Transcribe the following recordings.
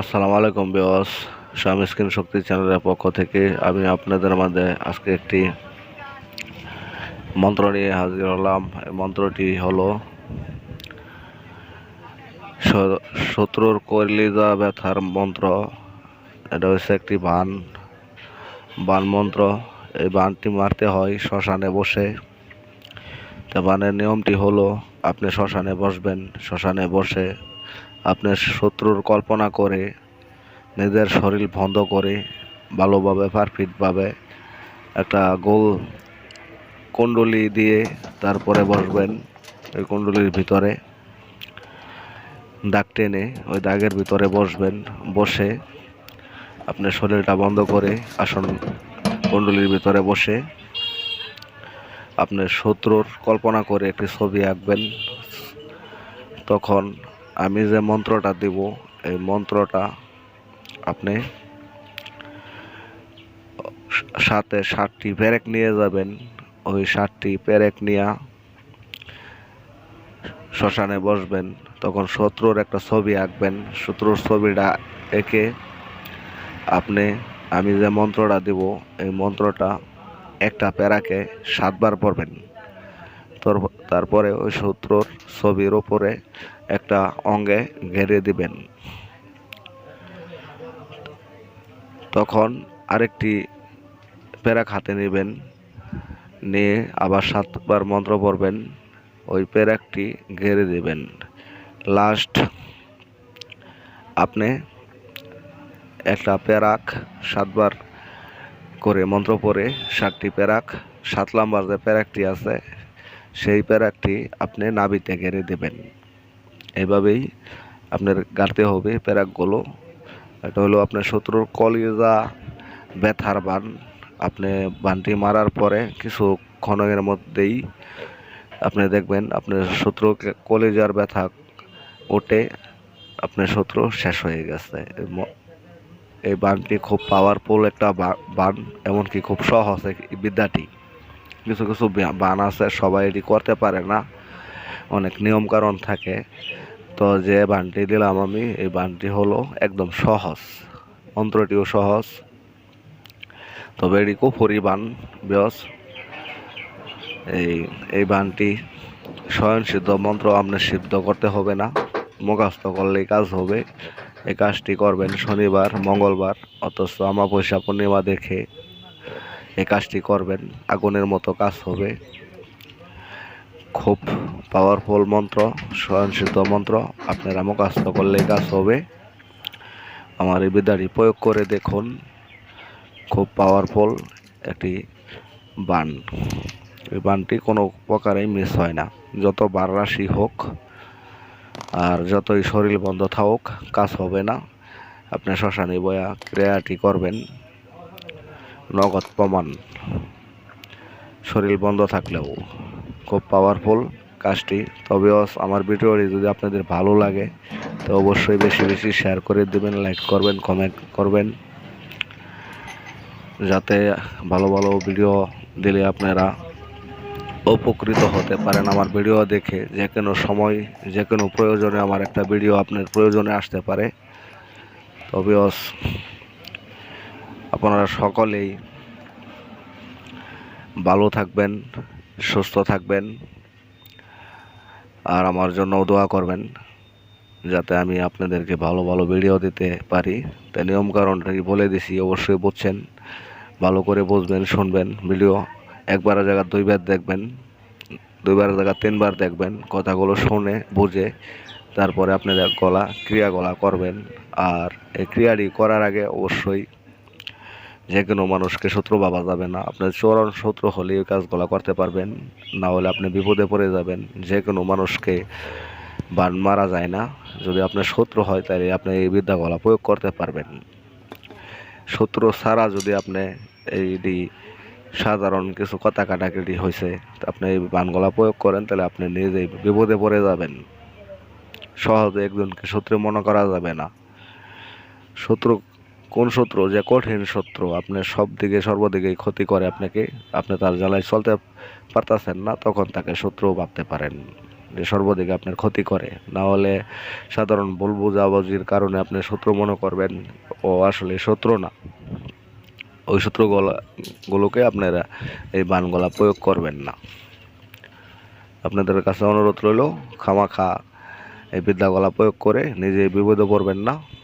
আসসালামু আলাইকুম বিওস স্বামী স্ক্রিন শক্তি চ্যানেলের পক্ষ থেকে আমি আপনাদের মাঝে আজকে একটি মন্ত্র নিয়ে হাজির হলাম। এই মন্ত্রটি হলো শত্রুর কলিজা ব্যথার মন্ত্র। এটা হচ্ছে একটি বান বান মন্ত্র। এই বানটি মারতে হয় শ্মশানে বসে। তা বানের নিয়মটি হলো, আপনি শ্মশানে বসবেন, শ্মশানে বসে আপনার শত্রুর কল্পনা করে, নিজের শরীর বন্ধ করে, ভালোভাবে পারফিটভাবে একটা গোল কুণ্ডলি দিয়ে তারপরে বসবেন ওই কুণ্ডলির ভিতরে। দাগ টেনে ওই দাগের ভিতরে বসবেন, বসে আপনার শরীরটা বন্ধ করে আসন কুণ্ডলির ভিতরে বসে আপনার শত্রুর কল্পনা করে একটি ছবি আঁকবেন। তখন আমি যে মন্ত্রটা দেব, এই মন্ত্রটা আপনি সাথে ষাটটি প্যারেক নিয়ে যাবেন। ওই ষাটটি প্যারেক নিয়ে শ্মশানে বসবেন। তখন শত্রুর একটা ছবি আঁকবেন। শত্রুর ছবিটা এঁকে আপনি, আমি যে মন্ত্রটা দেব, এই মন্ত্রটা একটা প্যারাকে সাতবার পড়বেন। তোর- তারপরে ওই শত্রুর ছবির ওপরে একটা অঙ্গে ঘেরে দিবেন। তখন আরেকটি প্যারাক হাতে নেবেন, নিয়ে আবার সাতবার মন্ত্র পড়বেন, ওই প্যারাকটি ঘেরে দেবেন। লাস্ট আপনি একটা প্যারাক সাতবার করে মন্ত্র পড়ে, সাতটি প্যারাক সাত নাম্বার যে প্যারাকটি আছে, সেই প্যারাকটি আপনি নাবিতে ঘেরে দেবেন। এভাবেই আপনার গাড়তে হবে প্যারাকগুলো এটা হলো আপনার শত্রুর কলিজা ব্যথার বান। আপনি বানটি মারার পরে কিছু ক্ষণের মধ্যেই আপনি দেখবেন আপনার শত্রু কলিজার ব্যথা ওঠে, আপনার শত্রু শেষ হয়ে গেছে। এই বানটি খুব পাওয়ারফুল একটা বান, এমনকি খুব সহজ বিদ্যাটি। কিছু কিছু বান আছে, সবাই এটি করতে পারে না। অনেক নিয়ম কারণ থাকে। তো যে বানটি দিলাম আমি, এই বানটি হলো একদম সহজ মন্ত্রটিও সহজ তবে এটি কুফরি বান বেশ এই এই বানটি স্বয়ং সিদ্ধ মন্ত্র আপনার সিদ্ধ করতে হবে না মুখাস্ত করলেই কাজ হবে। এই কাজটি করবেন শনিবার, মঙ্গলবার, অথচ আমাবস্যা পূর্ণিমা দেখে এই কাজটি করবেন, আগুনের মতো কাজ হবে। খুব পাওয়ারফুল মন্ত্র স্বয়ংসিদ্ধ মন্ত্র। আপনারা মুখাস্ত করলেই কাজ হবে। আমার এই বিদ্যাটি প্রয়োগ করে দেখুন। খুব পাওয়ারফুল একটি বান এই বানটি কোনো প্রকারেই মিস হয় না। যত বার রাশি হোক আর যতই শরীর বন্ধ থাকুক, কাজ হবে না। আপনি শ্মশানে বয়া ক্রিয়াটি করবেন। নগদ প্রমাণ। শরীর বন্ধ থাকলেও খুব পাওয়ারফুল কাজটি। তবেও আমার ভিডিওটি যদি আপনাদের ভালো লাগে, তো অবশ্যই বেশি বেশি শেয়ার করে দেবেন লাইক করবেন কমেন্ট করবেন। যাতে ভালো ভালো ভিডিও দিলে আপনারা উপকৃত হতে পারেন আমার ভিডিও দেখে। যে কোনো সময়, যে কোনো প্রয়োজনে আমার একটা ভিডিও আপনার প্রয়োজনে আসতে পারে। তবে আপনারা সকলেই ভালো থাকবেন। সুস্থ থাকবেন আর আমার জন্য দোয়া করবেন যাতে আমি আপনাদেরকে ভালো ভালো ভিডিও দিতে পারি। তাই নিয়ম কারণটাই বলে দিছি, অবশ্যই বুঝছেন। ভালো করে বুঝবেন, শুনবেন ভিডিও একবার জায়গা দুইবার দেখবেন দুইবারের জায়গা তিনবার দেখবেন, কথাগুলো শুনে, বুঝে, তারপরে আপনাদের গলা ক্রিয়া গলা করবেন। আর এই ক্রিয়াটি করার আগে অবশ্যই যে কোনো মানুষকে শত্রু ভাবা যাবে না। আপনার চরণ শত্রু হলে এই কাজগুলো করতে পারবেন। না হলে আপনি বিপদে পড়ে যাবেন। যে কোনো মানুষকে বান মারা যায় না। যদি আপনার শত্রু হয়, তাহলে আপনি এই বিদ্যাগুলা প্রয়োগ করতে পারবেন। শত্রু ছাড়া যদি আপনি এইটি সাধারণ কিছু কথা কাটাকাটি হয়েছে আপনি এই বানগলা প্রয়োগ করেন, তাহলে আপনি নিজেই বিপদে পড়ে যাবেন। সহজে একজনকে শত্রু মনে করা যাবে না। শত্রু কোন শত্রু, যে কঠিন শত্রু আপনার সব দিকে, সর্বদিকেই ক্ষতি করে আপনাকে, আপনি তার জ্বালায় চলতে পারতেছেন না, তখন তাকে শত্রু ভাবতে পারেন। যে সর্বদিকে আপনার ক্ষতি করে। না হলে সাধারণ ভুল বুঝাবুঝির কারণে আপনি শত্রু মনে করবেন, ও আসলে শত্রু না। ওই শত্রুগুলা গুলোকে আপনারা এই বানগলা প্রয়োগ করবেন না। আপনাদের কাছে অনুরোধ রইল, খামাখা এই বিদ্যাগলা প্রয়োগ করে নিজে বিপদে পড়বেন না।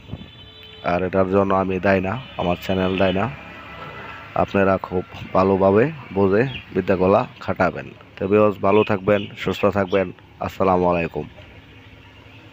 আর এটার জন্য আমি দায় না, আমার চ্যানেল দেয় না। আপনারা খুব ভালোভাবে বোঝে বিদ্যাগলা খাটাবেন। তবে ভালো থাকবেন, সুস্থ থাকবেন। আসসালামু আলাইকুম।